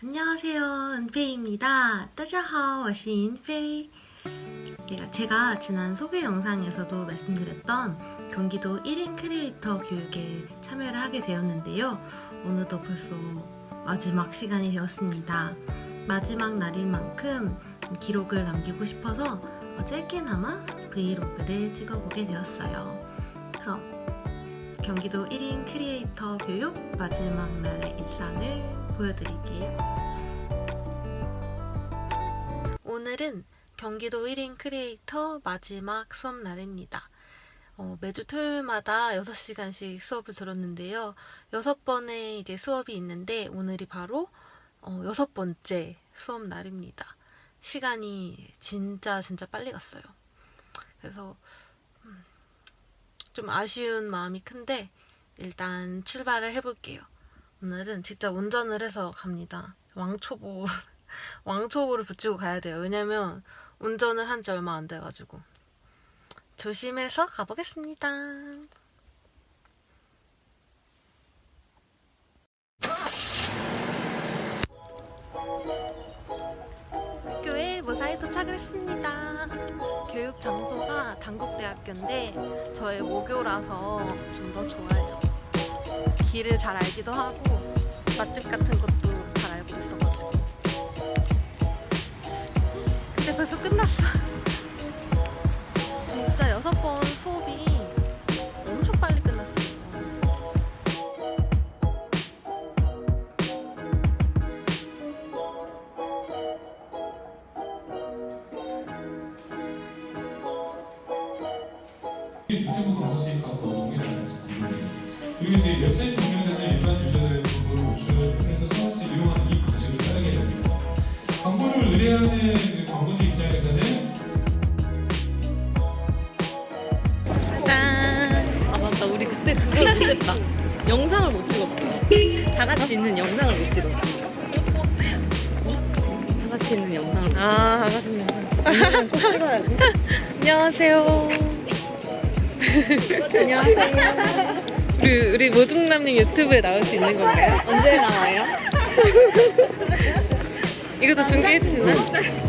안녕하세요. 은페이입니다. 따자하오, 워시인페이. 제가 지난 소개 영상에서도 말씀드렸던 경기도 1인 크리에이터 교육에 참여를 하게 되었는데요. 오늘도 벌써 마지막 시간이 되었습니다. 마지막 날인 만큼 기록을 남기고 싶어서 짧게나마 브이로그를 찍어보게 되었어요. 그럼 경기도 1인 크리에이터 교육 마지막 날의 일상을 보여드릴게요. 오늘은 경기도 1인 크리에이터 마지막 수업 날입니다. 어, 매주 토요일마다 6시간씩 수업을 들었는데요. 여섯 번의 이제 수업이 있는데 오늘이 바로 어, 여섯 번째 수업 날입니다. 시간이 진짜 진짜 빨리 갔어요. 그래서 음, 좀 아쉬운 마음이 큰데 일단 출발을 해볼게요. 오늘은 직접 운전을 해서 갑니다. 왕초보 왕초보를 붙이고 가야 돼요. 왜냐면 운전을 한 지 얼마 안 돼가지고 조심해서 가보겠습니다. 학교에 무사히 도착을 했습니다. 교육 장소가 단국대학교인데 저의 모교라서 좀 더 좋아요. 길을 잘 알기도 하고 맛집 같은 것도 잘 알고 있어가지고. 근데 벌써 끝났어. 진짜 여섯 번 수업이 하는 그 광고주 입장에서는 짠! 아 맞다 우리 그때 그걸 못했다 영상을 못 찍었어 다 같이 있는 영상을 못 찍었어 어? 다 같이 있는 영상을 아 반갑습니다 오늘은 꼭 찍어야지 안녕하세요 안녕하세요 우리, 우리 모둥남님 유튜브에 나올 수 있는 건가요? 언제 나와요? 이것도 중계해 주시나요?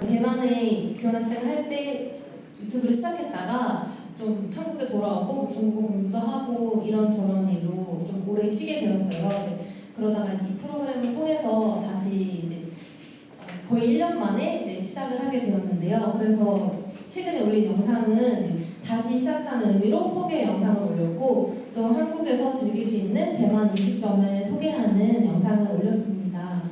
대만에 교환학생을 할 때 유튜브를 시작했다가 좀 한국에 돌아오고 중국어 공부도 하고 이런저런 일로 좀 오래 쉬게 되었어요. 네, 그러다가 이 프로그램을 통해서 다시 이제 어, 거의 1년 만에 이제 시작을 하게 되었는데요. 그래서 최근에 올린 영상은 다시 시작하는 의미로 소개 영상을 올렸고 또 한국에서 즐길 수 있는 대만 음식점을 소개하는 영상을 올렸습니다.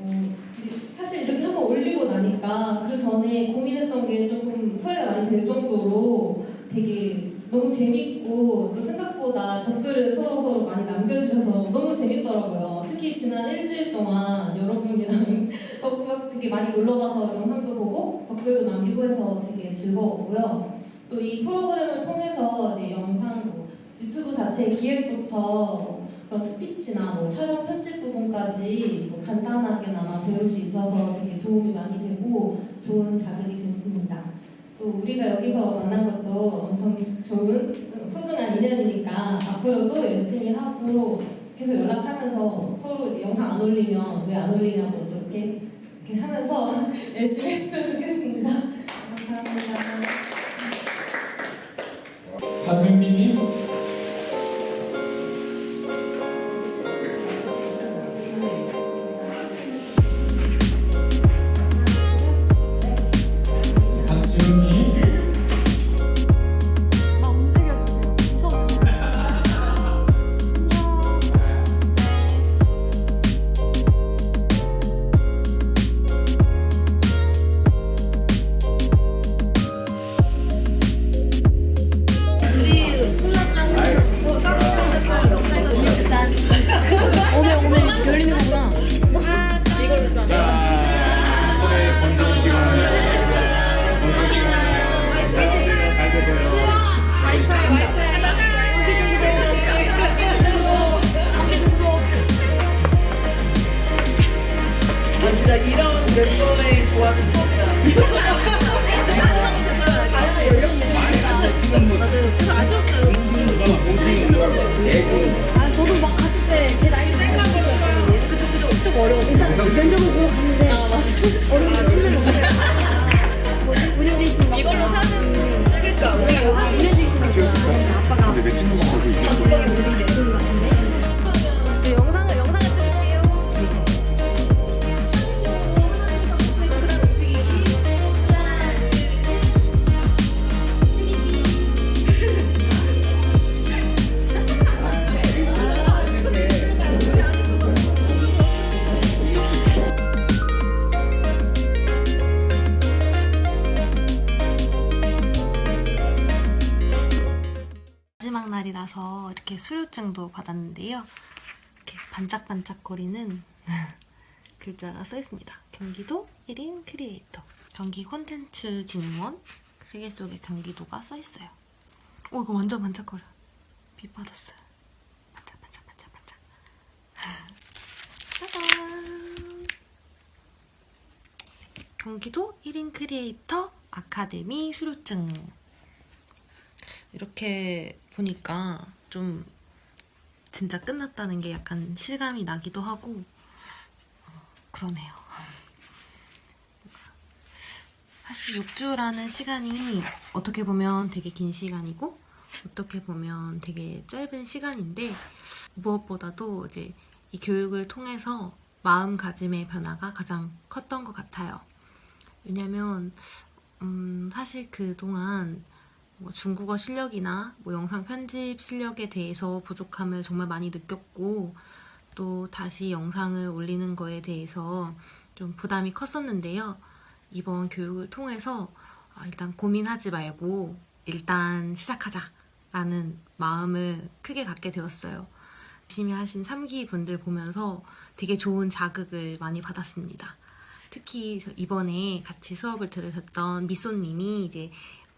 어, 근데 사실 이렇게 한번 올리고 나니까 그 전에 고민했던 게 조금 후회가 많이 될 정도로 되게 너무 재밌고 또 생각보다 댓글을 서로 서로 많이 남겨주셔서 너무 재밌더라고요. 특히 지난 일주일 동안 여러분이랑 덕구가 되게 많이 놀러가서 영상도 보고 댓글도 남기고 해서 되게 즐거웠고요. 또 이 프로그램을 통해서 이제 영상 뭐 유튜브 자체 기획부터 그런 스피치나 뭐 촬영 편집 부분까지 뭐 간단하게나마 배울 수 있어서 되게 도움이 많이 되고 좋은 자극이 됐습니다. 또 우리가 여기서 만난 것도 엄청 좋은 소중한 인연이니까 앞으로도 열심히 하고 계속 연락하면서 서로 영상 안 올리면 왜 안 올리냐고 또 이렇게, 이렇게 하면서 열심히 했으면 좋겠습니다. 감사합니다. 박은미님 진짜 이런 멤버의 조합은 처음이다. 수료증도 받았는데요. 이렇게 반짝반짝거리는 글자가 써 있습니다. 경기도 1인 크리에이터. 경기 콘텐츠 진흥원. 세계 속의 경기도가 써 있어요. 오, 이거 완전 반짝거려. 빛 받았어요. 반짝 반짝 반짝 반짝. 짜잔! 경기도 1인 크리에이터 아카데미 수료증. 이렇게 보니까 좀 진짜 끝났다는 게 약간 실감이 나기도 하고 어, 그러네요. 사실 6주라는 시간이 어떻게 보면 되게 긴 시간이고 어떻게 보면 되게 짧은 시간인데 무엇보다도 이제 이 교육을 통해서 마음가짐의 변화가 가장 컸던 것 같아요. 왜냐면 음, 사실 그동안 뭐 중국어 실력이나 뭐 영상 편집 실력에 대해서 부족함을 정말 많이 느꼈고 또 다시 영상을 올리는 거에 대해서 좀 부담이 컸었는데요. 이번 교육을 통해서 아, 일단 고민하지 말고 일단 시작하자 라는 마음을 크게 갖게 되었어요. 열심히 하신 3기 분들 보면서 되게 좋은 자극을 많이 받았습니다. 특히 저 이번에 같이 수업을 들으셨던 미소님이 이제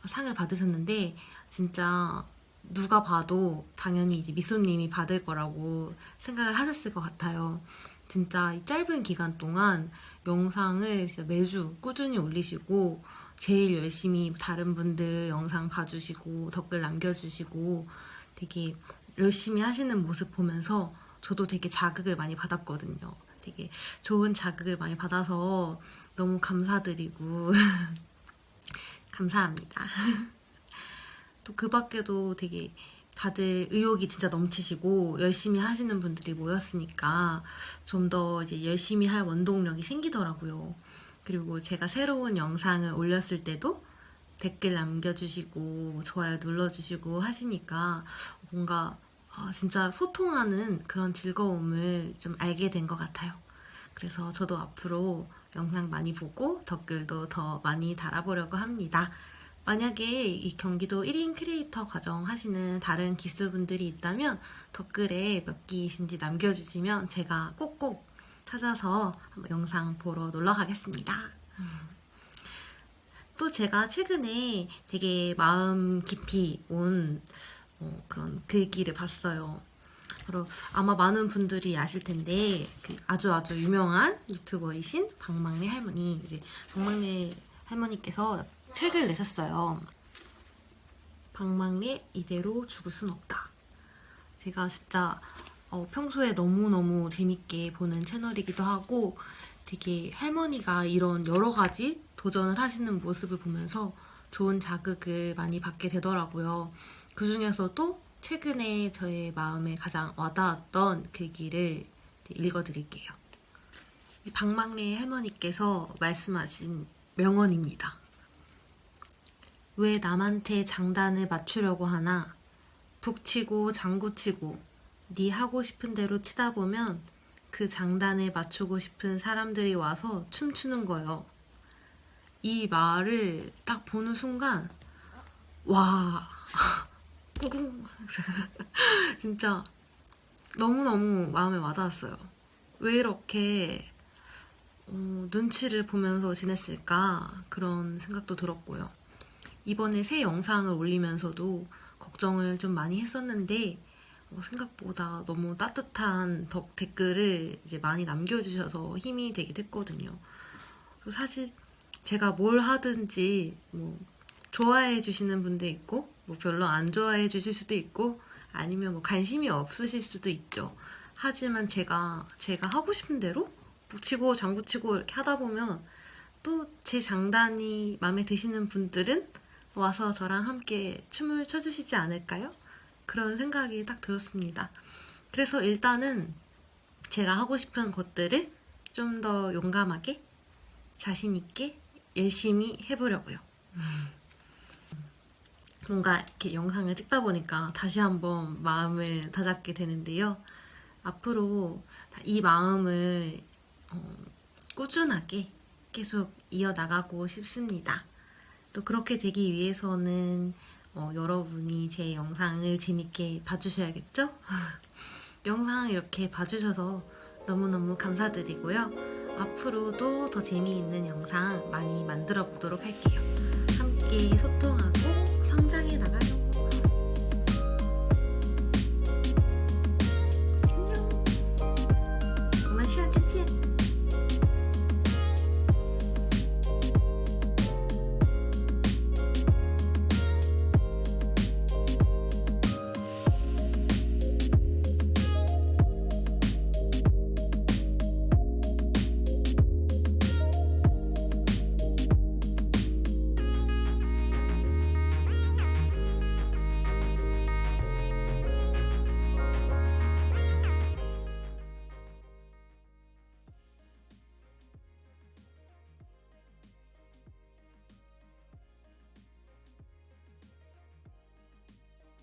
상을 받으셨는데 진짜 누가 봐도 당연히 이제 미소님이 받을 거라고 생각을 하셨을 것 같아요. 진짜 이 짧은 기간 동안 영상을 진짜 매주 꾸준히 올리시고 제일 열심히 다른 분들 영상 봐주시고 댓글 남겨주시고 되게 열심히 하시는 모습 보면서 저도 되게 자극을 많이 받았거든요. 되게 좋은 자극을 많이 받아서 너무 감사드리고 감사합니다. 또 그 밖에도 되게 다들 의욕이 진짜 넘치시고 열심히 하시는 분들이 모였으니까 좀 더 이제 열심히 할 원동력이 생기더라고요. 그리고 제가 새로운 영상을 올렸을 때도 댓글 남겨주시고 좋아요 눌러주시고 하시니까 뭔가 아, 진짜 소통하는 그런 즐거움을 좀 알게 된 것 같아요. 그래서 저도 앞으로 영상 많이 보고 댓글도 더 많이 달아보려고 합니다. 만약에 이 경기도 1인 크리에이터 과정 하시는 다른 기수분들이 있다면 댓글에 몇 기이신지 남겨주시면 제가 꼭꼭 찾아서 영상 보러 놀러 가겠습니다. 또 제가 최근에 되게 마음 깊이 온 어, 그런 글귀를 봤어요. 바로 아마 많은 분들이 아실 텐데 그 아주 아주 유명한 유튜버이신 박막래 할머니 이제 박막래 할머니께서 책을 내셨어요. 박막래 이대로 죽을 순 없다. 제가 진짜 어, 평소에 너무너무 재밌게 보는 채널이기도 하고 되게 할머니가 이런 여러 가지 도전을 하시는 모습을 보면서 좋은 자극을 많이 받게 되더라고요. 그 중에서도 최근에 저의 마음에 가장 와닿았던 글귀를 읽어드릴게요. 이 박막래 할머니께서 말씀하신 명언입니다. 왜 남한테 장단을 맞추려고 하나? 북치고 장구치고 네 하고 싶은 대로 치다 보면 그 장단에 맞추고 싶은 사람들이 와서 춤추는 거예요. 이 말을 딱 보는 순간 와 꾸궁 진짜 너무너무 마음에 와닿았어요. 왜 이렇게 어, 눈치를 보면서 지냈을까 그런 생각도 들었고요. 이번에 새 영상을 올리면서도 걱정을 좀 많이 했었는데 어, 생각보다 너무 따뜻한 덕 댓글을 이제 많이 남겨주셔서 힘이 했거든요. 그리고 사실 제가 뭘 하든지 뭐 좋아해 주시는 분도 있고 뭐 별로 안 좋아해 주실 수도 있고 아니면 뭐 관심이 없으실 수도 있죠. 하지만 제가 제가 하고 싶은 대로 북치고 장구치고 이렇게 하다 보면 또 제 장단이 마음에 드시는 분들은 와서 저랑 함께 춤을 춰주시지 않을까요? 그런 생각이 딱 들었습니다. 그래서 일단은 제가 하고 싶은 것들을 좀 더 용감하게 자신있게 열심히 해보려고요. 뭔가 이렇게 영상을 찍다 보니까 다시 한번 마음을 다잡게 되는데요. 앞으로 이 마음을 어, 꾸준하게 계속 이어나가고 싶습니다. 또 그렇게 되기 위해서는 어, 여러분이 제 영상을 재밌게 봐주셔야겠죠? 영상 이렇게 봐주셔서 너무너무 감사드리고요. 앞으로도 더 재미있는 영상 많이 만들어 보도록 할게요. 함께 소통하고